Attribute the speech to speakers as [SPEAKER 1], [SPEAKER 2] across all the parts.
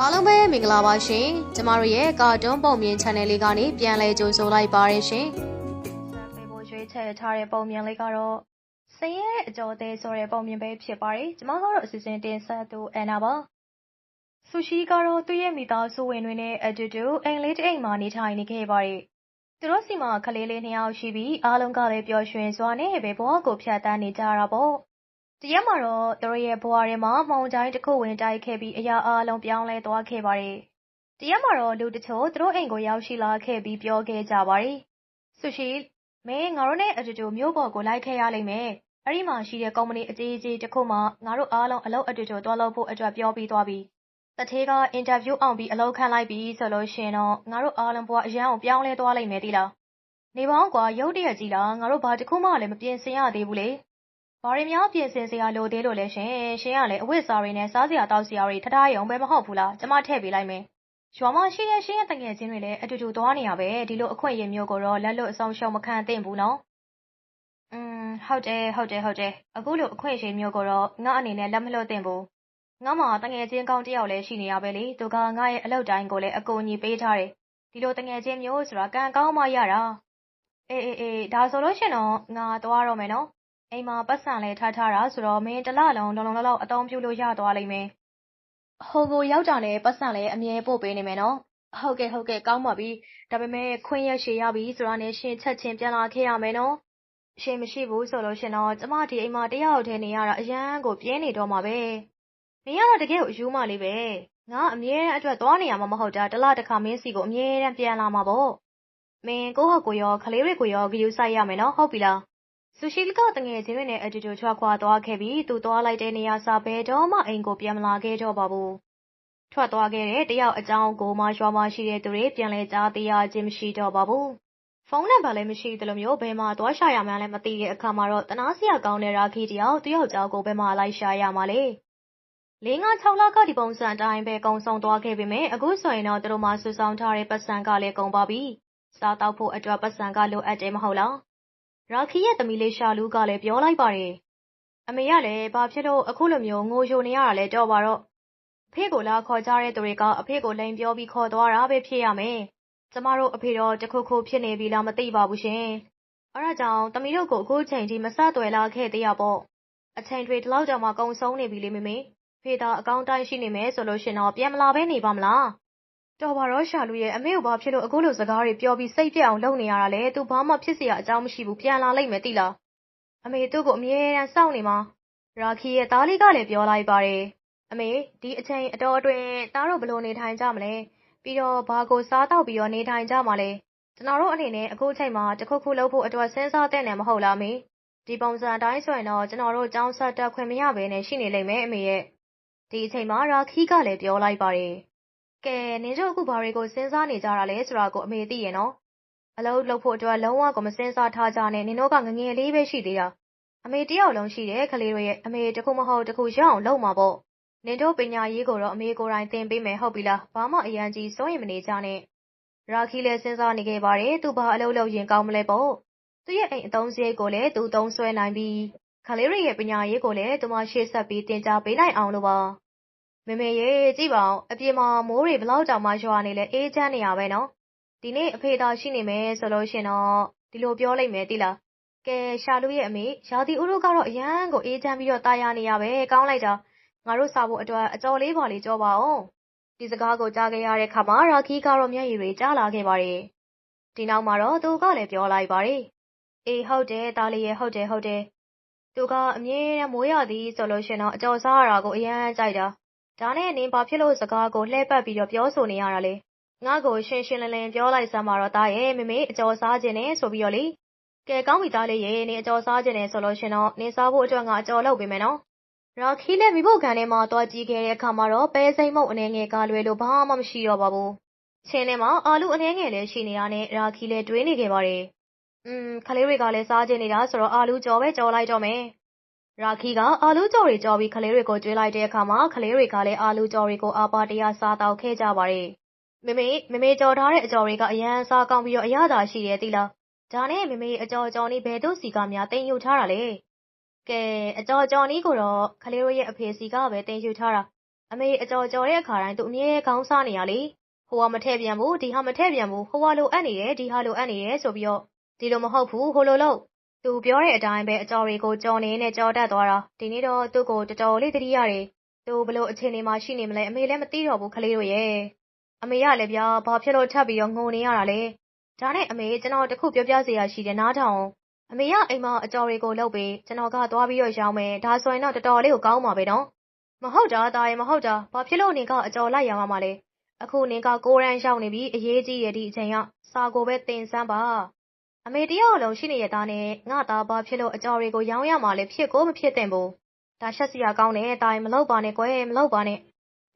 [SPEAKER 1] အားလုံးပဲမင်္ဂလာပါရှင်ကျမတို့ရဲ့ကာတွန်းပုံမြင် channel လေးကနေပြန်လည်ကြိုဆိုလိုက်ပါရရှင်ဖေးဖို့ရွေးချယ်ထားတဲ့ပုံမြင်လေးကတော့စင်ရဲ့အကျော်သေးဆိုတဲ့ပုံမြင်ပဲဖြစ်ပါတယ်ကျမကတော့အစီအစဉ်တင်ဆက်သူအန်နာပါဆူရှီကတော့သူ့ရဲ့မိသားစုဝင်တွေနဲ့အတူတူအိမ်လေးတစ်အိမ်မှာနေထိုင်နေခဲ့ပါတယ်သူတို့စီမှာကလေးလေးနှစ်ယောက်ရှိပြီးအားလုံးကလည်းပျော်ရွှင်စွာနဲ့ပဲဘဝကိုဖြတ်တန်းနေကြတာပေါ့ တရက်မှာတော့ သူတို့ရဲ့ဘဝထဲမှာမှောင်တိုင်းတစ်ခုဝင်တိုက်ခဲ့ပြီး အရာအလုံး ပြောင်းလဲသွားခဲ့ပါတယ်။တရက်မှာတော့ လူတချို့ သူတို့အိမ်ကို ရောက်ရှိလာခဲ့ပြီး ပြောခဲ့ကြပါတယ်။ဆူရှီမင်း ငါတို့နဲ့အတူတူ မြို့ပေါ်ကို လိုက်ခဲ့ရလိမ့်မယ်။အဲ့ဒီမှာရှိတဲ့ ကုမ္ပဏီအကြီးအကြီးတစ်ခုမှငါတို့အားလုံး အလုပ်အတူတူတွားလုပ်ဖို့အတွက် ပြောပြီးသွားပြီ။တထေးက အင်တာဗျူးအောင်ပြီး အလုပ်ခံလိုက်ပြီဆိုလို့ရှင်တော့ ငါတို့အားလုံး ဘဝ အရန်ကို ပြောင်းလဲသွားလိမ့်မယ်တိလား။နေပေါင်းကွာ ရုတ်တရက်ကြီးလား ငါတို့ ဘာတစ်ခုမှလည်း မပြင်ဆင်ရသေးဘူးလေ။ ဘာတွေများ ပြင်ဆင်စရာ လိုသေးလို့လဲရှင် ရှင်ကလည်း အဝတ်စားတွေနဲ့ စားစရာတောက်စရာတွေထထားရုံပဲ မဟုတ်ဘူးလား ကျမ ထည့်ပေးလိုက်မယ် ရွာမှာရှိတဲ့ ရှင်ရဲ့တငယ်ချင်းတွေလည်း အတူတူ သွားနေရပဲ ဒီလို အခွင့်အရေးမျိုးကိုတော့ လက်လွတ်အဆုံးရှုံး မခံသင့်ဘူးနော်อืมဟုတ်တယ် ဟုတ်တယ် ဟုတ်တယ် အခုလို အခွင့်အရေးမျိုးကိုတော့ ငါအနေနဲ့ လက်မလွတ်သင့်ဘူး ငါမှတငယ်ချင်းကောင်း တယောက်လည်း ရှိနေရပဲလေ သူက ငါရဲ့ အလုပ်တိုင်းကိုလည်း အကူအညီပေးထားတယ် ဒီလိုတငယ်ချင်းမျိုးဆိုတာ ကံကောင်းမှရတာ အေး အေး အေး ဒါဆိုလို့ရှင်တော့ ငါ သွားတော့မယ်နော် အိမ်မှာပတ်စံလည်း ထားထားတာဆိုတော့ မင်းတလလုံး လုံလုံလောက်လောက် အသုံးပြုလို့ ရသွားလိမ့်မယ်။ဟိုကိုရောက်တာနဲ့ပတ်စံလည်း အမြဲပို့ပေးနေမယ်နော်။ဟုတ်ကဲ့ ဟုတ်ကဲ့ ကောင်းပါပြီ။ဒါပေမဲ့ ခွင့်ရရှည်ရပြီဆိုတာနဲ့ ရှင် ချက်ချင်း ပြန်လာခဲ့ရမယ်နော်။ရှင်မရှိဘူးဆိုလို့ရှင်တော့ ကျမ ဒီအိမ်မှာတယောက်တည်း နေရတာ အရန်ကို ပြင်းနေတော့မှာပဲ။မင်းကတော့ တကယ်ကိုအယူမလေးပဲ။ငါ အမြဲတမ်းအတွက် သွားနေရမှာ မဟုတ်တာတလားတစ်ခါ မင်းစီကို အမြဲတမ်း ပြန်လာမှာပေါ့။မင်း ကိုဟုတ်ကိုရောခလေးတွေကိုရောဂယူဆိုင်ရမယ်နော် ဟုတ်ပြီလား။ ဆူရှီလကတငယ်ချင်းတွေနဲ့ အတူတူ ထွက်ခွာသွားခဲ့ပြီး သူသွားလိုက်တဲ့နေရာစာဘဲတော့မှ အိမ်ကို ပြန်မလာခဲ့တော့ပါဘူး။ထွက်သွားခဲ့တဲ့ တယောက်အကြောင်းကိုမှ ရွာမှာရှိတဲ့သူတွေ ပြန်လဲကြားသိရခြင်း မရှိတော့ပါဘူး။ဖုန်းနံပါတ်လည်း မရှိသလိုမျိုး ဘယ်မှာသွားရှာရမှန်းလည်း မသိတဲ့အခါမှာတော့တနာစရာကောင်းတဲ့ ရာခီတယောက်တယောက်ကြောက်ကို ဘယ်မှာလိုက်ရှာရမှာလဲ။လေးငါ6လက ဒီပုံစံအတိုင်းပဲ ကုံဆောင်သွားခဲ့ပေမဲ့ အခုဆိုရင်တော့ သူတို့မှဆူဆောင်ထားတဲ့ပတ်စံကလည်း ကုန်ပါပြီ။စားတောက်ဖို့အတွက်ပတ်စံက လိုအပ်တယ် မဟုတ်လား။ ရာခီရဲ့သမီးလေး ရှာလူးကလည်း ပြောလိုက်ပါတယ်။အမေကလည်း ဘာဖြစ်လို့ အခုလိုမျိုး ငိုယိုနေရတာလဲ တော့ပါတော့။အဖေကိုလာခေါ်ကြတဲ့သူတွေက အဖေကို လိန်ပြောပြီး ခေါ်သွားတာပဲ ဖြစ်ရမယ်။ကျမတို့အဖေတော့ တခုခုဖြစ်နေပြီလား မသိပါဘူးရှင်။အဲဒါကြောင့် သမီးတို့ကိုအခုချိန်ထိ မဆက်သွယ်လာခဲ့သေးရပေါ့။အချိန်တွေ ဒီလောက်တောင်မှကုံဆုံးနေပြီလေ မေမေ။ဖေသာ အကောင်းတိုင်း ရှိနေမယ်ဆိုလို့ရှင်တော့ ပြန်မလာဘဲ နေပါမလား။ တော်ပါတော့ရှာလုရဲ့ အမေကိုဘာဖြစ်လို့ အခုလိုစကားတွေပြောပြီး စိတ်ပျက်အောင်လုပ်နေရတာလဲ။သူဘာမှ ဖြစ်စရာအကြောင်းမရှိဘူး။ပြန်လာလိမ့်မယ် သိလား။အမေ သူ့ကို အမြဲတမ်း စောင့်နေမှာ"ရာခီရဲ့ သားလေးကလည်း ပြောလိုက်ပါတယ်။အမေ ဒီအချိန်အတောအတွင်း သားတို့ ဘယ်လိုနေထိုင်ကြမလဲ။ပြီးတော့ ဘာကို စားသောက်ပြီးတော့ နေထိုင်ကြမှာလဲ။ကျွန်တော်တို့အနေနဲ့ အခုချိန်မှာ တစ်ခုခုလုပ်ဖို့အတွက် စဉ်းစားသင့်တယ် မဟုတ်လား အမေ။ဒီပုံစံအတိုင်းဆိုရင်တော့ ကျွန်တော်တို့ ကျောင်းဆက်တက်ခွင့်မရဘဲနဲ့ ရှိနေလိမ့်မယ် အမေရဲ့။ဒီအချိန်မှာ ရာခီကလည်း ပြောလိုက်ပါတယ် ကဲနင်တို့အခုဘာတွေကိုစဉ်းစားနေကြတာလဲဆိုတာကိုအမေသိရဲ့နော်အလုပ်လုပ်ဖို့အတွက်လုံးဝကိုမစဉ်းစားထားကြနဲ့နင်တို့ကငငယ်လေးပဲရှိသေးတာအမေတယောက်လုံးရှိတယ်ကလေးတို့ရဲ့အမေတခုမဟုတ်တခုရအောင်လုပ်မှာပေါ့နင်တို့ပညာရေးကိုတော့အမေကိုယ်တိုင်သင်ပေးမယ်ဟုတ်ပြီလားဘာမှအရန်ကြီးစိုးရင်မနေကြနဲ့ရာခီလည်းစဉ်းစားနေခဲ့ပါတယ်သူဘာအလုပ်လုပ်ရင်ကောင်းမလဲပေါ့သူ့ရဲ့အိမ်အသုံးစရိတ်ကိုလည်းသူသုံးဆွဲနိုင်ပြီးခလေးတွေရဲ့ပညာရေးကိုလည်းသူမရှေ့ဆက်ပြီးတင် जा ပေးနိုင်အောင်လို့ပါ မေမေရေကြည့်ပါဦးအပြင်မှာမိုးတွေဘလောက်တောင်မှရွာနေလဲအေးချမ်းနေရပဲနော်ဒီနေ့အဖေသာရှိနေမယ်ဆိုလို့ရှင်တော့ဒီလိုပြောလိုက်မယ်တိလားကဲရှာလူရဲ့အမေရာသီဥတုကတော့အရန်ကိုအေးချမ်းပြီးတော့တာယာနေရပဲကောင်းလိုက်တာငါတို့စားဖို့အတွက်အကျော်လေးပါလေးကြောပါအောင်ဒီစကားကိုကြားခဲ့ရတဲ့ခါမှာရာခီကတော့မျက်ရည်တွေကြားလာခဲ့ပါတယ်ဒီနောက်မှာတော့သူကလည်းပြောလိုက်ပါတယ်အေးဟုတ်တယ်တားလေးရဲ့ဟုတ်တယ်ဟုတ်တယ်သူကအမြဲတမ်းမိုးရသည်ဆိုလို့ရှင်တော့အကျော်စားရတာကိုအရန်ကြိုက်တာ ဒါနဲ့နင်ဘာဖြစ်လို့စကားကိုလှည့်ပတ်ပြီးတော့ပြောဆိုနေရတာလဲငါ့ကိုရှင်းရှင်းလင်းလင်းပြောလိုက်စမ်းပါတော့သားရဲ့မမေအကျော်စားခြင်းနဲ့ဆိုပြီးတော့လေကဲကောင်းပြီသားလေးရဲ့နင်အကျော်စားခြင်းနဲ့ဆိုလို့ရှင်တော့နင်စားဖို့အတွက်ငါအကျော်လုပ်ပေးမယ်နော်ရာခီနဲ့မိဖို့ခံထဲမှာတွားကြည့်ခဲ့တဲ့အခါမှာတော့ပဲစိမ့်မုတ်အနေငယ်ကလွယ်လို့ဘာမှမရှိတော့ပါဘူးချင်းထဲမှာအာလူအနေငယ်လည်းရှိနေတာနဲ့ရာခီလည်းတွေးနေခဲ့ပါတယ်อืมခလေးတွေကလည်းစားခြင်းနေတာဆိုတော့အာလူကြော်ပဲကြော်လိုက်တော့မယ် ရာခီကအာလူကြော်တွေကြော်ပြီးခလေးတွေကို ကျွေးလိုက်တဲ့အခါမှာခလေးတွေကလည်း အာလူကြော်တွေကို အာပါတရားစားတောက်ခဲ့ကြပါတယ်။မမေမမေကြော်ထားတဲ့အကြော်တွေက အရန်စားကောင်းပြီးတော့ အရသာရှိတယ်တိလား။ဒါနဲ့မမေ အကြော်ကြော်នេះဘယ်တို့စီကများတင်ယူထားတာလဲ။ကဲ အကြော်ကြော်នេះကိုတော့ခလေးတို့ရဲ့ အဖေစီကပဲတင်ယူထားတာ။အမေ အကြော်ကြော်တဲ့အခါတိုင်း သူ အမြဲခေါင်းစားနေရလေ ဟိုကမထည့်ပြန်ဘူး ဒီဟာ မထည့်ပြန်ဘူး ဟိုကလိုအပ်နေတယ် ဒီဟာ လိုအပ်နေတယ် ဆိုပြီးတော့ ဒီလိုမဟုတ်ဘူး ဟိုလိုလို့ သူပြောတဲ့အတိုင်းပဲ အကြော်တွေကိုကြော်နေနဲ့ကြော်တတ်သွားတာ ဒီနေ့တော့ သူ့ကို တော်တော်လေး သတိရတယ် သူဘလို့အခြေအနေမှာ ရှိနေမလဲ အမေလည်း မသိတော့ဘူး ကလေးတို့ရဲ့အမေရလည်းဗျာ ဘာဖြစ်လို့ ထပ်ပြီးတော့ ငိုနေရတာလဲ ဒါနဲ့အမေ ကျွန်တော် တခုပြောပြစေရရှိတယ် နားထောင်အမေက အိမ်မှာ အကြော်တွေကို လုပ်ပြီးကျွန်တော်က သွားပြီးတော့ ရောင်းမယ် ဒါဆိုရင်တော့ တော်တော်လေးကို ကောင်းပါပဲနော် မဟုတ်တာတာရင်မဟုတ်တာ ဘာဖြစ်လို့နေကအကြော်လိုက်ရမှာမလဲ အခုနေကကိုရန်ရောက်နေပြီ အရေးကြီးရဒီအချိန်က စာကိုပဲတင်စမ်းပါ အမေတယောက်လုံးရှိနေရတာနဲ့ ငါသားဘာဖြစ်လို့ အကြော်တွေကို ရောင်းရမှာလဲ ဖြစ်ကိုမဖြစ်သင့်ဘူး ဒါရှက်စရာကောင်းတယ် တာရင်မလုပ်ပါနဲ့ကွယ် မလုပ်ပါနဲ့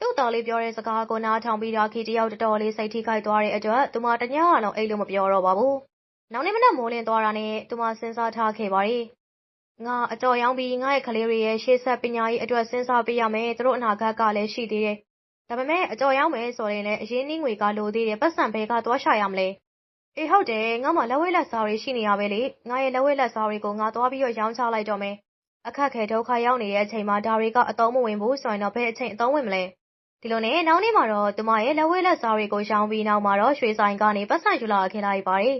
[SPEAKER 1] သူ့တော်လေးပြောတဲ့စကားကို နားထောင်ပြီးတော့ခီတယောက် တော်တော်လေး စိတ်ထိခိုက်သွားတဲ့အတွက် သူမ တညလုံး အိတ်လို့မပြောတော့ပါဘူး နောက်နေ့မနက် မိုးလင်းသွားတာနဲ့ သူမ စဉ်းစားထားခဲ့ပါတယ် ငါအတော်ရောင်းပြီး ငါရဲ့ကလေးတွေရဲ့ ရှေ့ဆက်ပညာရေးအတွက် စဉ်းစားပေးရမယ် သူတို့အနာဂတ်ကလည်း ရှိသေးတယ် ဒါပေမဲ့ အကျော်ရောက်မယ်ဆိုရင်လည်း အရင်းနှီးငွေက လိုသေးတယ်ပတ်စံဘဲကသွားရှာရမလဲ အေးဟုတ်တယ် ငါမှလက်ဝဲလက်စားတွေ ရှိနေရပဲလေ ငါရဲ့ လက်ဝဲလက်စားတွေကို ငါသွားပြီးတော့ ရောင်းချလိုက်တော့မယ် အခက်ခဲဒုက္ခရောက်နေတဲ့အချိန်မှာ ဒါတွေက အသုံးမဝင်ဘူးဆိုရင်တော့ ဘယ်အချိန် အသုံးဝင်မလဲ ဒီလိုနဲ့ နောက်နေ့မှာတော့ သူမရဲ့ လက်ဝဲလက်စားတွေကို ရောင်းပြီးနောက်မှာတော့ ရွှေဆိုင်ကနေပတ်စံယူလာခဲ့လိုက်ပါတယ်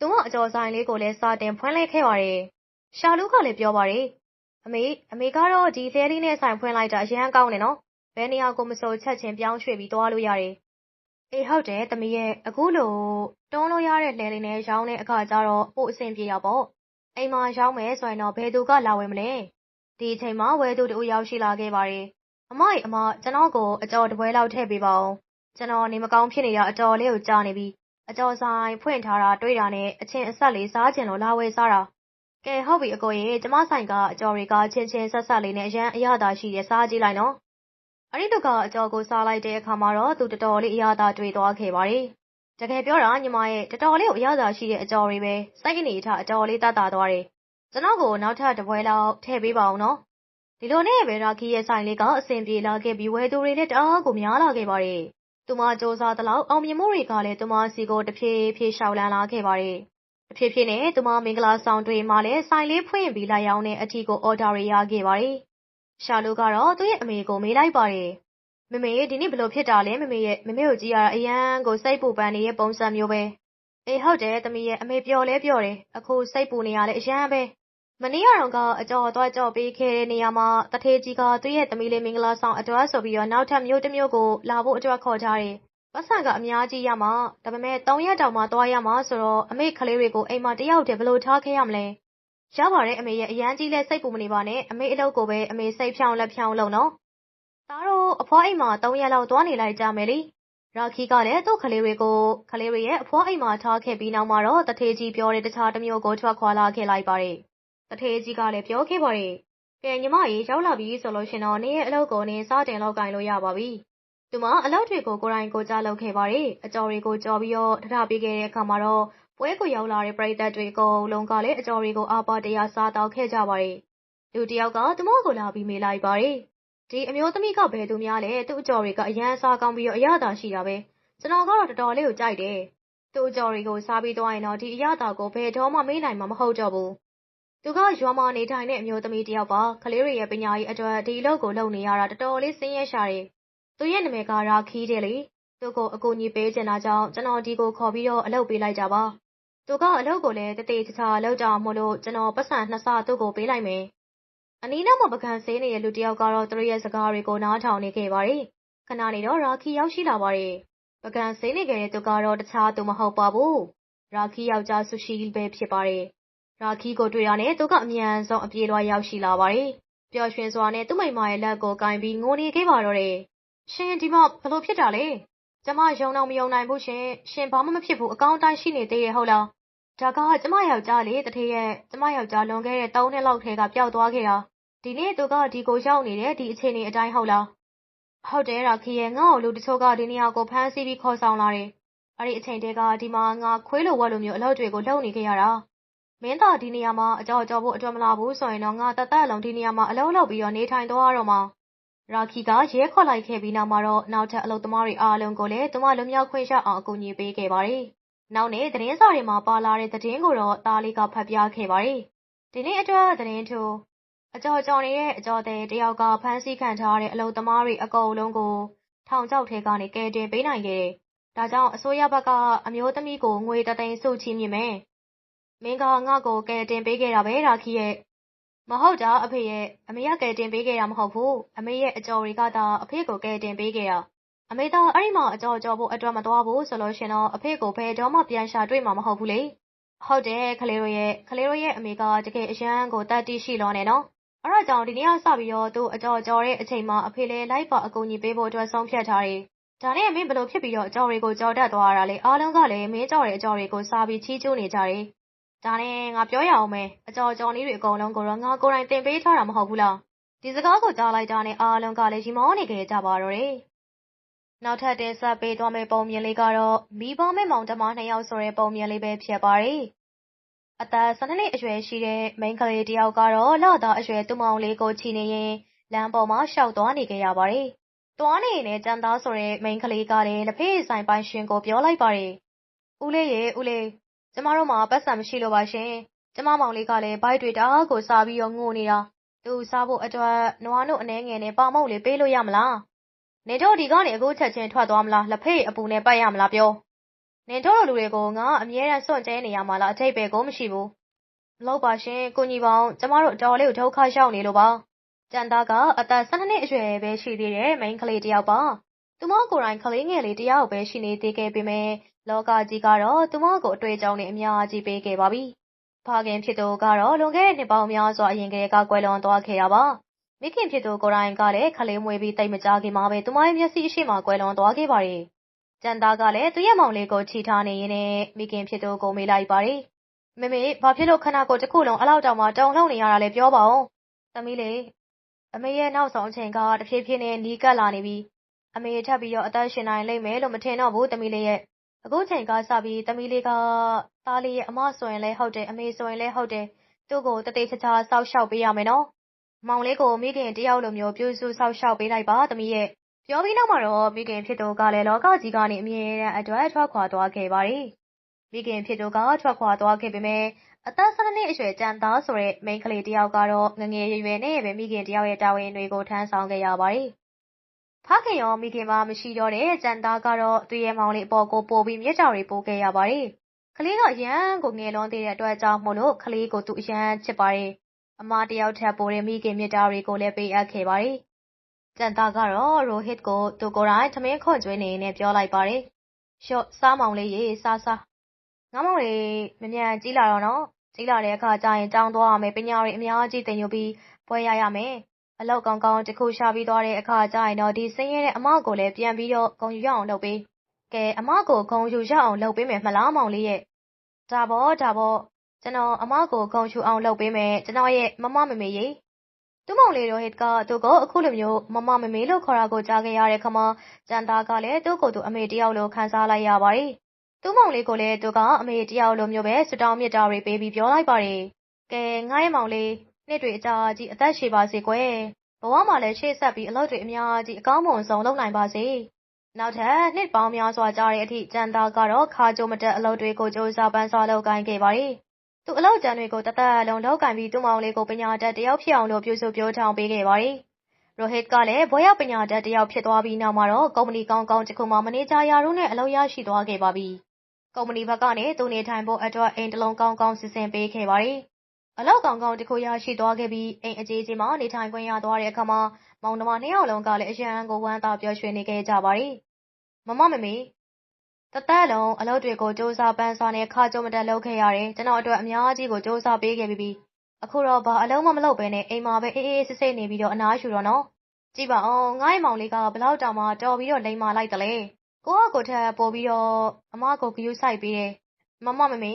[SPEAKER 1] သူမအကျော်ဆိုင်လေးကိုလည်းစာတင်ဖွင့်လိုက်ခဲ့ပါတယ် ရှာလူးကလည်း ပြောပါတယ် အမေ အမေကတော့ ဒီသေးလေးနဲ့ ဆိုင်ဖွင့်လိုက်တာ အရန်ကောင်းတယ်နော် ဘယ်နေရာကိုမဆို ချက်ချင်းပြောင်းရွှေ့ပြီး သွားလို့ရတယ်။ အေးဟုတ်တယ်သမီးရဲ့ အခုလို တွန်းလို့ရတဲ့လှဲလေးနဲ့ ရောင်းတဲ့အခါကျတော့ ပို့အဆင်ပြေရပေါ့။အိမ်မှာရောင်းမယ်ဆိုရင်တော့ ဘယ်သူကလာဝယ်မလဲ။ဒီအချိန်မှာ ဝယ်သူတူရောက်ရှိလာခဲ့ပါတယ်။အမအမ ကျွန်တော်ကို အကြော်တပွဲလောက်ထည့်ပေးပါဦး။ကျွန်တော် နေမကောင်းဖြစ်နေတာ အတော်လေးကို ကြားနေပြီ။အကြော်ဆိုင်ဖွင့်ထားတာ တွေ့တာနဲ့ အချင်းအဆက်လေး စားကျင်လို့ လာဝယ်စားတာ။ကဲဟုတ်ပြီအကိုရေ ကျမဆိုင်က အကြော်တွေက ချင်းချင်းဆက်ဆက်လေးနဲ့ အရန်အရသာရှိရစားကြည့်လိုက်နော်။ အဲ့ဒီတကအကျော်ကိုစားလိုက်တဲ့အခါမှာတော့သူတော်တော်လေးအရသာတွေ့သွားခဲ့ပါတယ်။တကယ်ပြောတာညီမရဲ့တော်တော်လေးကိုအရသာရှိတဲ့အကျော်တွေပဲစိုက်အနေထားအတော်လေးတတ်တာသွားတယ်။ကျွန်တော်ကိုနောက်ထပ်တစ်ပွဲလောက်ထည့်ပေးပါအောင်နော်။ဒီလိုနဲ့ပဲရာခီရဲ့ဆိုင်လေးကအဆင်ပြေလာခဲ့ပြီးဝယ်သူတွေလည်းတအားကိုများလာခဲ့ပါတယ်။သူမစ조사သလောက်အောင်မြင်မှုတွေကလည်းသူမစီကိုတဖြည်းဖြည်းရှောက်လန်းလာခဲ့ပါတယ်။တဖြည်းဖြည်းနဲ့သူမမင်္ဂလာဆောင်တွေမှာလည်းဆိုင်လေးဖွင့်ပြီးလာရောက်တဲ့အထီကိုအော်ဒါတွေရခဲ့ပါတယ်။ ရှာလိုကတော့ သူ့ရဲ့အမေကို မေးလိုက်ပါတယ်။မမေ ဒီနေ့ဘလို့ဖြစ်တာလဲမမေရဲ့ မမေကိုကြည့်ရတာ အရန်ကို စိတ်ပူပန်နေတဲ့ ပုံစံမျိုးပဲ။အေးဟုတ်တယ်သမီးရဲ့ အမေပြောလဲပြောတယ် အခုစိတ်ပူနေရလဲအရန်ပဲ။မနေ့ကတော့ကအကြော်သွားကြော်ပေးခဲ့တဲ့နေရာမှာတထေးကြီးက သူ့ရဲ့သမီးလေး မင်္ဂလာဆောင်အတွက်ဆိုပြီးတော့နောက်ထပ်မျိုးတစ်မျိုးကို လာဖို့အတွက် ခေါ်ထားတယ်။ပတ်စံက အများကြီးရမှာ ဒါပေမဲ့၃ရက်တောင်မှ သွားရမှာဆိုတော့ အမေကလေးတွေကို အိမ်မှာတယောက်တည်းဘလို့ထားခဲ့ရမလဲ။ ရပါတယ်အမေရဲ့ အရန်ကြီးလဲစိတ်ပူမနေပါနဲ့ အမေအလုပ်ကိုပဲ အမေ စိတ်ဖြောင်းလက်ဖြောင်းလုပ်နော် သားတို့ အဖွားအိမ်မှာ၃ရက်လောက် သွားနေလိုက်ကြမယ်လေ ရာခီကလည်း သူ့ကလေးတွေကို ကလေးတွေရဲ့ အဖွားအိမ်မှာ ထားခဲ့ပြီးနောက်မှာတော့တထေးကြီးပြောတဲ့ တခြားတစ်မျိုးကို ထွက်ခွာလာခဲ့လိုက်ပါတယ်တထေးကြီးကလည်း ပြောခဲ့ပါတယ် ကဲ ညီမရေ ရောက်လာပြီဆိုလို့ရှင်တော့နေရဲ့အလုပ်ကိုနေစတင်လောက်ကင်လို့ရပါပြီ သူမ အလုပ်တွေကို ကိုယ်တိုင်ကိုကြားလုပ်ခဲ့ပါတယ် အကြော်တွေကိုကြော်ပြီးတော့ထထပေးခဲ့တဲ့အခါမှာတော့ ပွဲကိုရောက်လာတဲ့ ပရိသတ်တွေ အကုန်လုံးကလည်း အကြော်တွေကို အားပါတရားစားတောက်ခဲ့ကြပါတယ်။လူတယောက်က သူမကို လာပြီးမေးလိုက်ပါတယ်။ဒီအမျိုးသမီးက ဘယ်သူများလဲ သူ့အကြော်တွေက အရန်စားကောင်းပြီးတော့ အရသာရှိတာပဲ။ကျွန်တော်ကတော့ တော်တော်လေးကို ကြိုက်တယ်။သူ့အကြော်တွေကို စားပြီးသွားရင်တော့ ဒီအရသာကို ဘယ်တော့မှ မေးနိုင်မှာ မဟုတ်တော့ဘူး။သူက ရွာမှာနေထိုင်တဲ့ အမျိုးသမီးတယောက်ပါ ကလေးတွေရဲ့ ပညာရေးအတွက် ဒီအလုပ်ကို လုပ်နေရတာ တော်တော်လေး ဆင်းရဲရှာတယ်။သူရဲ့နာမည်က ရာခီးတယ်လေ။သူ့ကို အကူအညီပေးချင်တာကြောင့် ကျွန်တော် ဒီကိုခေါ်ပြီးတော့ အလုပ်ပေးလိုက်တာပါ။ သူကအလုပ်ကိုလည်းတသေးတခြားလုပ်ကြမို့လို့ ကျွန်တော်ပတ်စံနှစ်ဆ သူ့ကိုပေးလိုက်မယ်။အနီးနားမှာပကံဆေးနေတဲ့ လူတယောက်ကတော့ သူတို့ရဲ့စကားတွေကို နားထောင်နေခဲ့ပါတယ်။ခဏနေတော့ ရာခီရောက်ရှိလာပါတယ်။ပကံဆေးနေခဲ့တဲ့သူကတော့ တခြားသူမဟုတ်ပါဘူး။ရာခီယောက်ျား ဆူရှီပဲ ဖြစ်ပါတယ်။ရာခီကိုတွေ့ရတဲ့ သူက အမြန်ဆုံး အပြေလွှာရောက်ရှိလာပါတယ်။ပျော်ရွှင်စွာနဲ့ သူ့မိမရဲ့လက်ကိုကင်ပြီး ငိုနေခဲ့ပါတော့တယ်။ရှင် ဒီမှာဘလို့ဖြစ်တာလဲ။ ကျမ ယုံတော့မယုံနိုင်ဘူးရှင်။ရှင် ဘာမှမဖြစ်ဘူး အကောင်းတိုင်း ရှိနေသေးရဲ့ဟုတ်လား ဒါက ကျမယောက်ျားလေတထေးရဲ့ ကျမယောက်ျား လွန်ခဲ့တဲ့၃နှစ်လောက်ထဲကပျောက်သွားခဲ့တာ ဒီနေ့ သူက ဒီကိုရောက်နေတဲ့ဒီအခြေအနေအတိုင်း ဟုတ်လား ဟုတ်တယ်ရာခီရဲ့ငါ့ကို လူတချို့က ဒီနေရာကို ဖမ်းဆီးပြီး ခေါ်ဆောင်လာတယ် အဲ့ဒီအချိန်တည်းက ဒီမှာ ငါ ခွေးလိုဝက်လိုမျိုး အလုပ်တွေကို လုပ်နေခဲ့ရတာ မင်းသားဒီနေရာမှာ အကြော်ကြော်ဖို့ အတွက် မလာဘူးဆိုရင်တော့ ငါ တသက်လုံး ဒီနေရာမှာ အလုပ်လုပ်ပြီးတော့ နေထိုင်သွားတော့မှာ ရာခီက ရဲခေါ်လိုက်ခဲ့ပြီးနောက်မှာတော့ နောက်ထပ် အလုပ်သမားတွေအားလုံးကိုလည်း သူမ လွမြောက်ခွင့်ရအောင် အကူအညီပေးခဲ့ပါတယ် နောက်နေ့ သတင်းစာတွေမှာ ပါလာတဲ့ သတင်းကိုတော့ သားလေးက ဖတ်ပြခဲ့ပါတယ်။ဒီနေ့အတွက် သတင်းထိုး အကြော်ကြော်နေတဲ့ အကြော်တဲ့တယောက်က ဖမ်းဆီးခံထားတဲ့ အလုံသမားတွေ အကုန်လုံးကို ထောင်ချောက်ထဲကနေ ကယ်တင်ပေးနိုင်ခဲ့တယ်။ဒါကြောင့် အစိုးရဘက်က အမျိုးသမီးကို ငွေတသိန်းစုချီးမြှင့်မယ်။မင်းက ငါ့ကို ကယ်တင်ပေးခဲ့တာပဲ ရာခီရဲ့။ မဟုတ်တာအဖေရဲ့ အမေက ကယ်တင်ပေးခဲ့တာ မဟုတ်ဘူး။အမေရဲ့အကြော်တွေကသာ အဖေကို ကယ်တင်ပေးခဲ့တာ။အမေသားအဲ့ဒီမှာ အကြော်ကြော်ဖို့အတွက် မသွားဘူးဆိုလို့ရှင်တော့ အဖေကို ဘယ်တော့မှ ပြန်ရှာတွေ့မှာ မဟုတ်ဘူးလေ။ဟုတ်တယ် ခလေးတို့ရဲ့ ခလေးတို့ရဲ့အမေက တကယ်အရန်ကိုတတ်တိရှိလောနေနော်။အဲ့ဒါကြောင့် ဒီနေ့ကစပြီးတော့ သူ့အကြော်ကြော်တဲ့အချိန်မှာ အဖေလည်း လိုက်ပါအကူအညီပေးဖို့အတွက် ဆုံးဖြတ်ထားတယ်။ဒါနဲ့ မင်းဘလို့ဖြစ်ပြီးတော့ အကြော်တွေကို ကြော်တတ်သွားတာလေအားလုံးကလည်း မင်းကြော်တဲ့အကြော်တွေကို စားပြီး ချီးကျူးနေကြတယ်။ ဒါနဲ့ငါပြောရအောင်မယ်အကြော်ကြော်နည်းတွေအကုန်လုံးကိုတော့ငါကိုယ်တိုင်တင်ပေးထားတာမဟုတ်ဘူးလား။ဒီစကားကိုကြားလိုက်တာနဲ့အားလုံးကလည်းရီမောနေကြကြပါတော့တယ်။နောက်ထပ်တင်ဆက်ပေးသွားမယ့်ပုံမြင်လေးကတော့မိဘမဲ့မောင်တမနှစ်ယောက်ဆိုတဲ့ပုံမြင်လေးပဲဖြစ်ပါတယ်။အသက်၁၂နှစ်အရွယ်ရှိတဲ့မိန်းကလေးတယောက်ကတော့လသားအရွယ်သူမောင်လေးကိုချီနေရင်လမ်းပေါ်မှာရှောက်သွားနေခဲ့ရပါတယ်။သွားနေရင်လည်းကြမ်းသားဆိုတဲ့မိန်းကလေးကလည်းလက်ဖေးဆိုင်ပိုင်ရှင်ကိုပြောလိုက်ပါတယ်။ဦးလေးရေဦးလေး ကျမတို့မှာပတ်စံမရှိလို့ပါရှင်။ကျမမောင်လေးကလည်းဘိုက်တွေတအားကိုစားပြီးတော့ ငိုနေတာ။သူစားဖို့အတွက် နွားနို့အနှဲငယ်နဲ့ပါမုတ်လေး ပေးလို့ရမလား။နေတော့ဒီကနေ အခုချက်ချင်း ထွက်သွားမလား လက်ဖေးအပူနဲ့ ပတ်ရမလား ပြော။နင်တို့လိုလူတွေကို ငါအမြဲတမ်း စွန့်ကြဲနေရမှာလားအထိပ်ပဲကို မရှိဘူး မလို့ပါရှင်ကိုညီပေါင်းကျမတို့တော်လေးကို ဒုက္ခရောက်နေလို့ပါ ကျန်သားက အသက်12နှစ်အရွယ်ပဲ ရှိသေးတယ်မိန်းကလေးတယောက်ပါ သူမကိုယ်တိုင် ကလေးငယ်လေးတယောက်ပဲ ရှိနေသေးခဲ့ပေမဲ့လောကကြီးကတော့ သူမကို အတွေ့အကြုံနဲ့အများကြီးပေးခဲ့ပါပြီ ဖခင်ဖြစ်သူကတော့ လွန်ခဲ့တဲ့ နှစ်ပေါင်းများစွာ အရင်ကတည်းက ကွယ်လွန်သွားခဲ့တာပါ မိခင်ဖြစ်သူကိုယ်တိုင်ကလည်းခလေးမွေးပြီးတိတ်မကြခင်မှာပဲ သူမရဲ့ မျက်စိအရှိမကွယ်လွန်သွားခဲ့ပါတယ် ကျန်သားကလည်း သူ့ရဲ့မောင်လေးကို ချီထားနေရင်းနဲ့ မိခင်ဖြစ်သူကို မေးလိုက်ပါတယ်။မမေ ဘာဖြစ်လို့ခဏကိုတစ်ခုလုံးအလောက်တောင်မှ တုံလှုပ်နေရတာလဲ ပြောပါဦး။သမီးလေး အမေရဲ့ နောက်ဆုံးအချိန်က တဖြည်းဖြည်းနဲ့ နီးကပ်လာနေပြီ။ အမေထပ်ပြီးတော့အသက်ရှင်နိုင်လိမ့်မယ်လို့မထင်တော့ဘူးသမီးလေးရဲ့။အခုချိန်ကစပြီးသမီးလေးကသားလေးရဲ့အမဆိုရင်လည်းဟုတ်တယ်အမေဆိုရင်လည်းဟုတ်တယ်သူ့ကိုတသေးချာချာစောက်ရှောက်ပေးရမယ်နော်။မောင်လေးကိုမိခင်တယောက်လိုမျိုးပြုစုစောက်ရှောက်ပေးလိုက်ပါသမီးရဲ့ပြောပြီးနောက်မှာတော့မိခင်ဖြစ်သူကလည်းလောကကြီးကနေအမြဲတမ်းအတွက်ထွက်ခွာသွားခဲ့ပါတယ်။မိခင်ဖြစ်သူကထွက်ခွာသွားခဲ့ပေမဲ့အသက်၁၂နှစ်အရွယ်ကျန်သားဆိုတဲ့မိန်းကလေးတယောက်ကတော့ငငယ်ရွယ်ရွယ်နဲ့ပဲမိခင်တယောက်ရဲ့တာဝန်တွေကိုထမ်းဆောင်ခဲ့ရပါတယ်။ ဖခင်ရော မိခင်မမရှိတော့တဲ့ ကျန်သားကတော့ သူ့ရဲ့မောင်လေးအပေါ်ကို ပို့ပြီးမြတ်တာတွေ ပို့ခဲ့ရပါတယ်။ကလေးကရန်ကို ငယ်လွန်သေးတဲ့အတွက်ကြောင့်မို့လို့ ကလေးကို သူအရန်ချစ်ပါတယ်။အမတယောက်ထက်ပိုတဲ့ မိခင်မြတ်တာတွေကိုလည်း ပေးအပ်ခဲ့ပါတယ်။ကျန်သားကတော့ ရိုဟစ်ကို သူကိုယ်တိုင် ထမင်းခွန်ကျွေးနေနဲ့ ပြောလိုက်ပါတယ်။ရှော့ စားမောင်လေးရေ စားစား ငါမောင်လေးမမြန်ကြီးလာတော့နော် ကြီးလာတဲ့အခါကျရင်ကြောင်းသွားရမယ် ပညာတွေအများကြီးသင်ယူပြီးပွဲရရမယ် အလောက်ကောင်းကောင်းတခုရှာပြီးသွားတဲ့အခါကျရင်တော့ ဒီစင်းရဲတဲ့အမကိုလည်း ပြန်ပြီးတော့ ဂုံယူရအောင်လုပ်ပေး ကဲ အမကို ဂုံယူရအောင် လုပ်ပေးမယ်မလား မောင်လေးရဲ့ ဒါပေါ့ ဒါပေါ့ ကျွန်တော် အမကို ဂုံယူအောင် လုပ်ပေးမယ် ကျွန်တော်ရဲ့ မမမမေရေ သူ့မောင်လေး ရိုဟစ်က သူ့ကို အခုလိုမျိုး မမမမေလို့ ခေါ်တာကို ကြားခဲ့ရတဲ့ခါမှာကျန်သားကလည်း သူ့ကိုယ်သူ အမေတယောက်လို ခံစားလိုက်ရပါတယ်။သူ့မောင်လေးကိုလည်း သူက အမေတယောက်လိုမျိုးပဲဆူတောင်းမြတ်တာတွေပေးပြီး ပြောလိုက်ပါတယ်။ကဲ ငါ့ရဲ့မောင်လေး နှစ်တွေအကြာကြီး အသက်ရှည်ပါစေကွယ်။ဘဝမှာလည်း ရှေ့ဆက်ပြီး အလုပ်တွေ အများကြီး အကောင်းမွန်ဆုံး လုပ်နိုင်ပါစေ။နောက်ထပ် နှစ်ပေါင်းများစွာကြာတဲ့အထိ ကျန်သားကတော့ ခါကြိုမတက်အလုပ်တွေကိုစူးစမ်းပန်းစား လုပ်ကိုင်ခဲ့ပါတယ်။သူအလောက်ကျန်တွေကို တသက်လုံးလောက်ကင်ပြီး သူ့မောင်လေးကို ပညာတတ်တယောက်ဖြစ်အောင်လို့ ပြုစုပြောထောင်ပေးခဲ့ပါတယ်။ရိုဟစ်ကလည်း ဘွဲရောက်ပညာတတ်တယောက် ဖြစ်သွားပြီးနောက်မှာတော့ ကုမ္ပဏီကောင်းကောင်းတစ်ခုမှမနေဂျာယာတို့နဲ့ အလုပ်ရရှိသွားခဲ့ပါပြီ။ကုမ္ပဏီဘက်ကနေ သူနေထိုင်ဖို့အတွက် အိမ်တစ်လုံးကောင်းကောင်း စီစဉ်ပေးခဲ့ပါတယ်။ အလောက်ကောင်းကောင်း တစ်ခုရရှိသွားခဲ့ပြီး အိမ်အကြီးကြီးမှာ နေထိုင်ခွင့်ရသွားတဲ့အခါမှာ မောင်နှမ နှစ်ယောက်လုံးကလည်း အရန်ကို ဝမ်းသာပျော်ရွှင်နေခဲ့ကြပါတယ်။မမမမေတသက်လုံး အလုပ်တွေကိုစူးစမ်းပန်းစားနဲ့ ခါကြုံမတက်လုပ်ခဲ့ရတယ်။ကျွန်တော်အတွက် အများကြီးကိုစူးစမ်းပေးခဲ့ပြီးပြီ။အခုတော့ ဘာအလုပ်မှမလုပ်ဘဲနဲ့ အိမ်မှာပဲ အေးအေးဆေးဆေးနေပြီးတော့ အနားယူတော့နော်။ကြည့်ပါဦး ငါ့ရဲ့မောင်လေးကဘလောက်တောင်မှ တော်ပြီးတော့ လိမ္မာလိုက်တယ်လေ။ကိုကကိုထက် ပိုပြီးတော့ အမကို ဂရုစိုက်ပေးတယ်။မမမမေ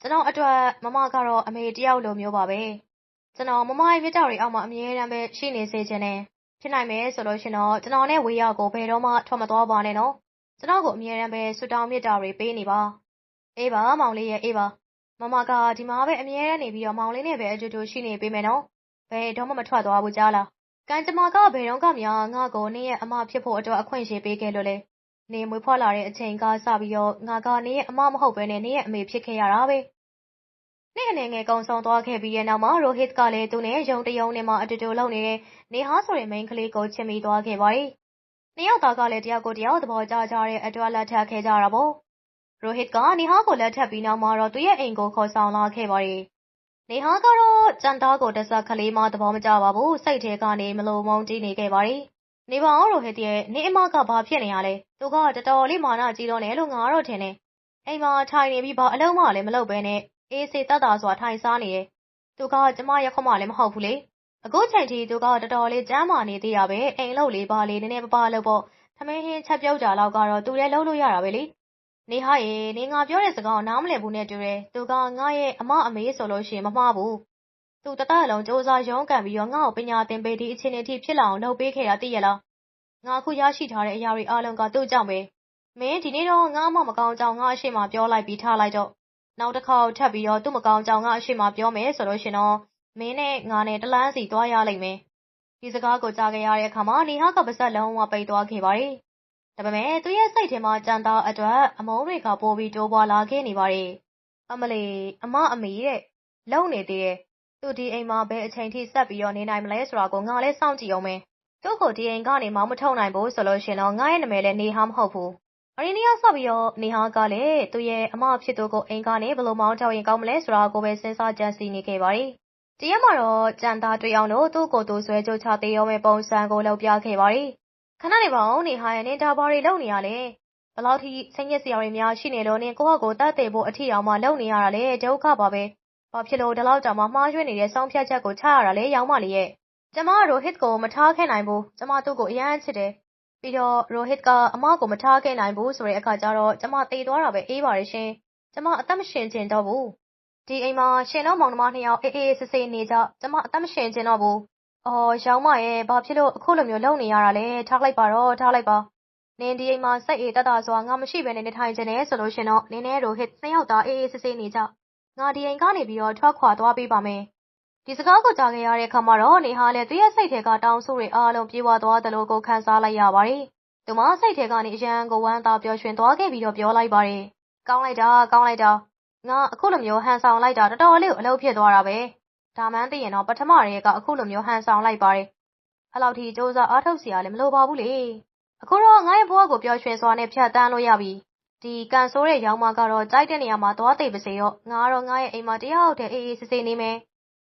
[SPEAKER 1] ကျွန်တော်အတွက် မမကတော့ အမေတယောက်လိုမျိုးပါပဲ။ကျွန်တော် မမရဲ့မြတ်တာတွေအောက်မှာ အမြဲတမ်းပဲ ရှိနေစေချင်တယ်။ဖြစ်နိုင်မယ်ဆိုလို့ရှင်တော့ ကျွန်တော်နဲ့ ဝေးရောက်ကို ဘယ်တော့မှ ထွက်မသွားပါနဲ့နော် ကျွန်တော်ကို အမြဲတမ်းပဲဆူတောင်းမြတ်တာတွေ ပေးနေပါ အေးပါမောင်လေးရဲ့အေးပါ မမက ဒီမှာပဲ အမြဲတမ်းနေပြီးတော့ မောင်လေးနဲ့ပဲ အတူတူရှိနေပေးမယ်နော် ဘယ်တော့မှ မထွက်သွားဘူးကြားလား ကံကြမ္မာက ဘယ်တော့ကမှငါ့ကိုနေရဲ့အမဖြစ်ဖို့အတွက် အခွင့်အရေးပေးခဲ့လို့လေ နေမွေးဖွားလာတဲ့အချိန်ကစပြီးတော့ ငါကနေရဲ့အမ မဟုတ်ပဲနဲ့နေရဲ့အမေ ဖြစ်ခဲ့ရတာပဲနေ့အနေငယ် ကုံဆုံးသွားခဲ့ပြီးတဲ့နောက်မှာ ရိုဟစ်ကလည်း သူနဲ့ယုံတယုံနဲ့မှအတူတူလုံနေတဲ့ နေဟာဆိုတဲ့ မိန်းကလေးကို ချစ်မိသွားခဲ့ပါတယ်။နှစ်ယောက်သားကလည်း တယောက်ကိုတယောက် သဘောကျကြတဲ့အတွက် လက်ထပ်ခဲ့ကြတာပေါ့။ရိုဟစ်က နေဟာကို လက်ထပ်ပြီးနောက်မှာတော့ သူရဲ့အိမ်ကို ခေါ်ဆောင်လာခဲ့ပါတယ်။နေဟာကတော့ကြံသားကိုတဆက်ကလေးမှ သဘောမကျပါဘူး။စိတ်ထဲကနေ မလိုမုန်းတီးနေခဲ့ပါတယ်။ နေပါအောင်ရိုဟစ်ရဲ့နေအမကဘာဖြစ်နေရလဲ။သူကတော်တော်လေးမာနကြီးတော့နေလို့ငါတော့ထင်တယ်။အိမ်မှာထိုင်နေပြီးဘာအလုံးမလည်းမလုပ်ဘဲနဲ့အေးစေတတ်တာဆိုတာထိုင်စားနေတယ်။သူကကျမရက်ခမလည်းမဟုတ်ဘူးလေ။အခုချိန်ထိသူကတော်တော်လေးကြမ်းမာနေသေးရပဲ။အိမ်လုပ်လေးပါလေးနည်းနည်းပါးပါးလုပ်ပေါ့။သမင်းဟင်းချက်ပြုတ်ကြလောက်ကတော့သူလည်းလုပ်လို့ရတာပဲလေ။နေဟာရေနေငါပြောတဲ့စကားကိုနားမလည်ဘူးနဲ့တူတယ်။သူကငါရဲ့အမအမေဆိုလို့ရှိရင်မမှားဘူး။ သူတသက်လုံးစူးစမ်းရုန်းကန်ပြီးတော့ ငါ့ကို ပညာသင်ပေး ဒီအခြေအနေထိ ဖြစ်လာအောင် လုပ်ပေးခဲ့တာ သိရလား။ငါ အခုရရှိထားတဲ့ အရာတွေအားလုံးက သူ့ကြောင့်ပဲ။မင်း ဒီနေ့တော့ ငါ့အမမကောင်းကြောင်ငါအရှိမပြောလိုက်ပြီး ထားလိုက်တော့ နောက်တစ်ခါထပ်ပြီးတော့ သူ့မကောင်းကြောင်ကအရှိမပြောမယ်ဆိုလို့ရှင်တော့ မင်းနဲ့ငါနဲ့တလန်းစီ သွားရလိမ့်မယ် ဒီစကားကို ကြားခဲ့ရတဲ့အခါမှာနေဟာကပါဇက်လုံးဝ ပိတ်သွားခဲ့ပါတယ် ဒါပေမဲ့ သူရဲ့စိတ်ထဲမှာကြံသားအတွက် အမုန်းတွေက ပိုပြီး တိုးပွားလာခဲ့နေပါတယ် အမလီအမ အမီတဲ့ လုံနေသေးတယ် သူ ဒီအိမ်မှာ ဘယ်အချိန်ထိ ဆက်ပြီးတော့ နေနိုင်မလဲဆိုတာကို ငါလည်း စောင့်ကြည့်အောင်မယ် သူ့ကို ဒီအိမ်ကနေ မောင်းမထုတ်နိုင်ဘူးဆိုလို့ရှင်တော့ ငါရဲ့နာမည်လည်း နေဟာ မဟုတ်ဘူးအရင်နေ့ကစပြီးတော့ နေဟာကလည်း သူ့ရဲ့အမဖြစ်သူကို အိမ်ကနေ ဘယ်လိုမောင်းထုတ်ရင် ကောင်းမလဲဆိုတာကိုပဲ စဉ်းစားကြံစည်နေခဲ့ပါတယ်။တရက်မှာတော့ ကြံသားတွေ့အောင်လို့ သူ့ကိုယ်သူ ဆွဲကြိုးချသေးရောမဲ့ပုံစံကို လုပ်ပြခဲ့ပါတယ်။ခဏနေပါဦး နေဟာရဲ့ နင်ဒါဘာတွေလုပ်နေရလဲ။ဘလောက်ထိ စိတ်ညစ်စရာတွေများရှိနေလို့ နင်ကိုယ့်ဟာကိုယ်တတ်သိဖို့အထီအောင်မှ လုပ်နေရတာလေဒုက္ခပါပဲ။ ဘာဖြစ်လို့ ဒီလောက်တောင်မှ မှားယွင်းနေတဲ့ ဆုံးဖြတ်ချက်ကို ချရတာလဲရောင်းမလေးရဲ့။ကျမတို့ဟစ်ကို မထားခဲ့နိုင်ဘူး။ကျမ သူ့ကို အရန်ချစ်တယ် ပြီးတော့ ရိုဟစ်က အမကို မထားခဲ့နိုင်ဘူးဆိုတဲ့အခါကျတော့ ကျမ သေသွားတာပဲ အေးပါတယ်ရှင်။ကျမ အသက်မရှင်ချင်တော့ဘူး။ဒီအိမ်မှာ ရှင်တို့ မောင်နှမနှစ်ယောက် အေးအေးဆေးဆေးနေကြ ကျမ အသက်မရှင်ချင်တော့ဘူး။အော်ရောင်းမရဲ့ဘာဖြစ်လို့ အခုလိုမျိုး လုပ်နေရတာလဲ ထားလိုက်ပါတော့ ထားလိုက်ပါ။နင် ဒီအိမ်မှာ စိတ်အေးတတ်တာဆိုတာငါမရှိဘဲနဲ့ နေထိုင်ချင်တယ်ဆိုလို့ရှင်တော့ နင်နဲ့ ရိုဟစ် နှစ်ယောက်သားအေးအေးဆေးဆေးနေကြ။ ငါဒီအိမ်ကနေပြီးတော့ ထွက်ခွာသွားပေးပါမယ်။ဒီစကားကိုကြားခဲ့ရတဲ့အခါမှာတော့ နေဟာလည်း သူ့ရဲ့စိတ်ထဲက တောင်းဆိုတွေအားလုံး ပြေဝသွားသလိုကို ခံစားလိုက်ရပါတယ်။သူမစိတ်ထဲကနေ အရန်ကို ဝမ်းသာပျော်ရွှင်သွားခဲ့ပြီးတော့ ပြောလိုက်ပါတယ်။ကောင်းလိုက်တာ ကောင်းလိုက်တာ ငါအခုလိုမျိုး ဟန်ဆောင်လိုက်တာ တော်တော်လေးကို အလုပ်ဖြစ်သွားတာပဲ။ဒါမှန်းသိရင်တော့ ပထမရေကအခုလိုမျိုး ဟန်ဆောင်လိုက်ပါတယ်။အဲ့လောက်ထိစ조사အားထုတ်စရာလည်း မလိုပါဘူးလေ။အခုတော့ ငါ့ရဲ့ဘဝကို ပျော်ရွှင်စွာနဲ့ ဖြတ်တန်းလို့ရပြီ။ ဒီကန်ဆိုးတဲ့ရောင်မကတော့ ကြိုက်တဲ့နေရာမှာ သွားသိပါစေရော။ငါတော့ ငါ့ရဲ့အိမ်မှာတယောက်တည်း အေးအေးဆေးဆေးနေမယ်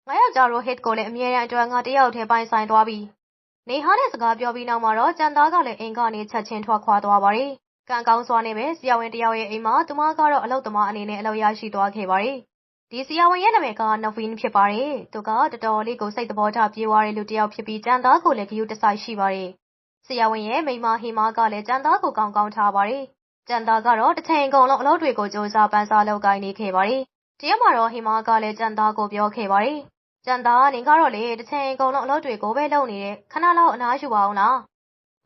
[SPEAKER 1] ငါယောက်ျားရိုဟစ်ကိုလည်း အမြဲတမ်းအတွက် ငါတယောက်တည်း ပိုင်ဆိုင်သွားပြီ။နေဟာနဲ့ စကားပြောပြီးနောက်မှာတော့ကြံသားကလည်း အိမ်ကနေ ချက်ချင်းထွက်ခွာသွားပါတယ်။ကံကောင်းစွာနဲ့ပဲ ဆရာဝန်တယောက်ရဲ့အိမ်မှာ သူမကတော့ အလုပ်သမားအနေနဲ့ အလုပ်ရရှိသွားခဲ့ပါတယ်။ဒီဆရာဝန်ရဲ့နာမည်ကနော်ဗင်းဖြစ်ပါတယ်။သူက တော်တော်လေးကို စိတ်သဘောထားပြေးွားတဲ့ လူတစ်ယောက်ဖြစ်ပြီးကြံသားကိုလည်း ဂရုတစိုက်ရှိပါတယ်။ဆရာဝန်ရဲ့ မိန်းမဟေမာကလည်းကြံသားကို ကောင်းကောင်းထားပါတယ်။ ကြံသားကတော့တစ်ချိန်ကုန်လုံးအလုပ်တွေကိုစူးစမ်းပန်းစားလုပ်ကိုင်နေခဲ့ပါတယ်။တရက်မှာတော့ဟေမာကလည်းကြံသားကိုပြောခဲ့ပါတယ်ကျန်သားနင်ကတော့လေတစ်ချိန်အကုန်လုံးအလုပ်တွေကိုပဲလုပ်နေတယ်ခဏလောက်အနားယူပါအောင်လား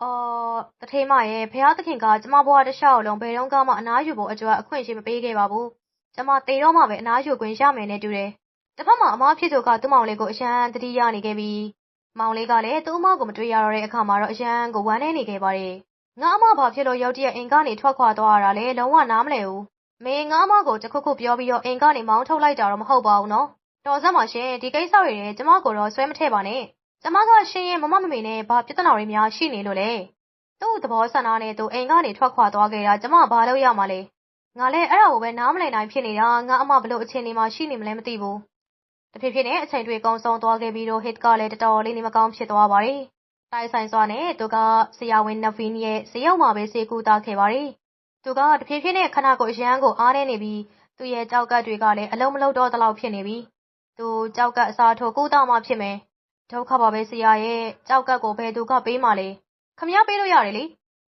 [SPEAKER 1] အော်တထေးမရဲ့ဖះသခင်ကကျမဘဝတစ်လျှောက်လုံးဘယ်တော့မှအနားယူဖို့အတွက်အခွင့်အရေးမပေးခဲ့ပါဘူးကျမတေတော့မှပဲအနားယူခွင့်ရမယ်နဲ့တူတယ်တစ်ဖက်မှာအမဖြစ်သူကသူ့မောင်လေးကိုအရန်တတိယနေခဲ့ပြီးမောင်လေးကလည်းသူ့အမကိုမတွေ့ရတော့တဲ့အခါမှာတော့အရန်ကိုဝမ်းနေနေခဲ့ပါတယ် ငါအမဘာဖြစ်လို့ရောက်တရက်အိမ်ကနေထွက်ခွာသွားရတာလဲလုံးဝနားမလည်ဘူးမင်းငါအမကိုတခုခုပြောပြီးတော့အိမ်ကနေမောင်းထုတ်လိုက်တာတော့မဟုတ်ပါဘူးနော်တော်စမ်းပါရှင်ဒီကိစ္စတွေနဲ့ကျမကိုတော့ဆွဲမထည့်ပါနဲ့ကျမကရှင်ရဲ့မမမမေနဲ့ဘာပြဿနာတွေများရှိနေလို့လဲသူ့သဘောဆန္ဒနဲ့သူအိမ်ကနေထွက်ခွာသွားခဲ့တာကျမဘာလို့ရမှာလဲငါလည်းအဲ့ဒါကိုပဲနားမလည်နိုင်ဖြစ်နေတာငါအမဘလို့အခြေအနေမှာရှိနေမလဲမသိဘူးတဖြည်းဖြည်းနဲ့အချိန်တွေကုန်းဆုံးသွားခဲ့ပြီးတော့ဟစ်ကလည်းတော်တော်လေးနေမကောင်းဖြစ်သွားပါတယ် တိုင်ဆိုင်စွာနဲ့ သူက ဆရာဝန်နဗင်းရဲ့ဇေယုံမှာပဲစေကူတာခဲ့ပါတယ် သူက တဖြည်းဖြည်းနဲ့ခဏကိုအရန်ကို အားနေနေပြီး သူ့ရဲ့ကြောက်ကတ်တွေကလည်း အလုံးမလုံးတော့တလောက် ဖြစ်နေပြီ သူကြောက်ကပ်အစားထိုး ကုသမှဖြစ်မယ် ဒုက္ခပါပဲဆရာရဲ့ကြောက်ကပ်ကို ဘယ်သူက ပေးမှလဲခမရပေးလို့ရတယ်လေ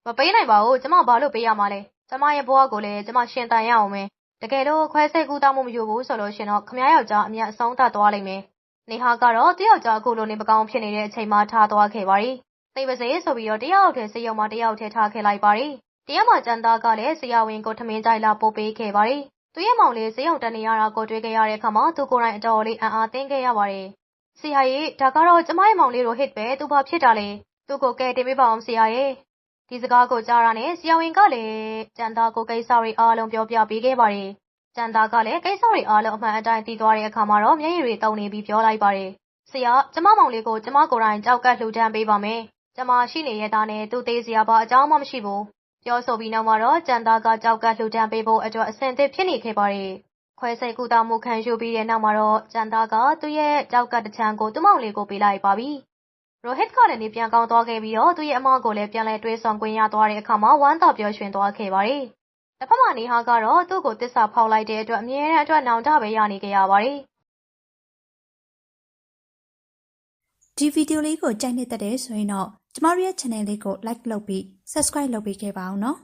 [SPEAKER 1] မပေးနိုင်ပါဘူး ကျမ ဘာလို့ပေးရမှာလဲ ကျမရဲ့ ဘဝကိုလည်း ကျမ ရှင်တန်ရအောင်မယ် တကယ်လို့ ခွဲစိတ်ကူးတောင်းမှု မယူဘူးဆိုလို့ရှင်တော့ခမရယောက်ျား အမြတ်အဆုံး သတ်သွားလိမ့်မယ် နေဟာကတော့တယောက်ျားအခုလိုနေမကောင်းဖြစ်နေတဲ့အချိန်မှာထားသွားခဲ့ပါရီသိပါစေဆိုပြီးတော့တယောက်တည်းစေယုံမှာတယောက်တည်းထားခဲ့လိုက်ပါရီတရက်မှာ ကျန်သားကလည်း ဆရာဝန်ကို ထမင်းကြိုက်လာပို့ပေးခဲ့ပါရီသူ့ရဲ့မောင်လေးဈေးရုံတက်နေရတာကို တွေ့ခဲ့ရတဲ့အခါမှာ သူကိုယ်တိုင် အတော်လေး အံ့အားသင့်ခဲ့ရပါတယ်။ဆရာကြီးဒါကတော့ ကျမရဲ့မောင်လေးတို့ဟစ်ပဲ သူဘာဖြစ်တာလဲ။သူ့ကိုကဲတင်ပေးပါအောင်ဆရာရဲ့။ဒီစကားကိုကြားတာနဲ့ ဆရာဝန်ကလည်းကြံသားကို ကိစ္စတွေအားလုံး ပြောပြပေးခဲ့ပါတယ်။ ကျန်တာကလည်း ကိစ္စတွေအားလုံး အမှန်အတိုင်း သိသွားတဲ့အခါမှာတော့ မျက်ရည်တွေတုန်နေပြီး ပြောလိုက်ပါတယ်။ဆရာ ကျမမောင်လေးကို ကျမကိုယ်တိုင်ကြောက်ကတ်လှူဒန်းပေးပါမယ်။ကျမရှိနေရတာနဲ့ သူသေးစရာပါအကြောင်းမှ မရှိဘူး။ပြောဆိုပြီးနောက်မှာတော့ ကျန်တာကကြောက်ကတ်လှူဒန်းပေးဖို့အတွက် အဆင်သင့်ဖြစ်နေခဲ့ပါတယ်။ခွဲစိတ်ကူတာမှု ခံယူပြီးတဲ့နောက်မှာတော့ ကျန်တာက သူ့ရဲ့ကြောက်ကတ်တစ်ချမ်းကို သူ့မောင်လေးကို ပေးလိုက်ပါပြီ။ရိုဟစ်ကလည်း နေပြန်ကောင်းသွားခဲ့ပြီးတော့ သူ့ရဲ့အမကိုလည်း ပြန်လဲတွေးဆောင်ခွင့်ရသွားတဲ့အခါမှာ ဝမ်းသာပျော်ရွှင်သွားခဲ့ပါတယ်။ တစ်ဖက်မှာ နေဟာကတော့ သူ့ကိုတစ္ဆာဖောက်လိုက်တဲ့အတွက် အမြဲတမ်း အတွက်နောင်တပဲ ရနေကြရပါတယ်။
[SPEAKER 2] ဒီဗီဒီယိုလေးကို ကြိုက်နေတဲ့တဲ့ဆိုရင်တော့ ကျမတို့ရဲ့ channel လေးကို like လုပ်ပြီး subscribe လုပ်ပေးခဲ့ပါအောင်နော်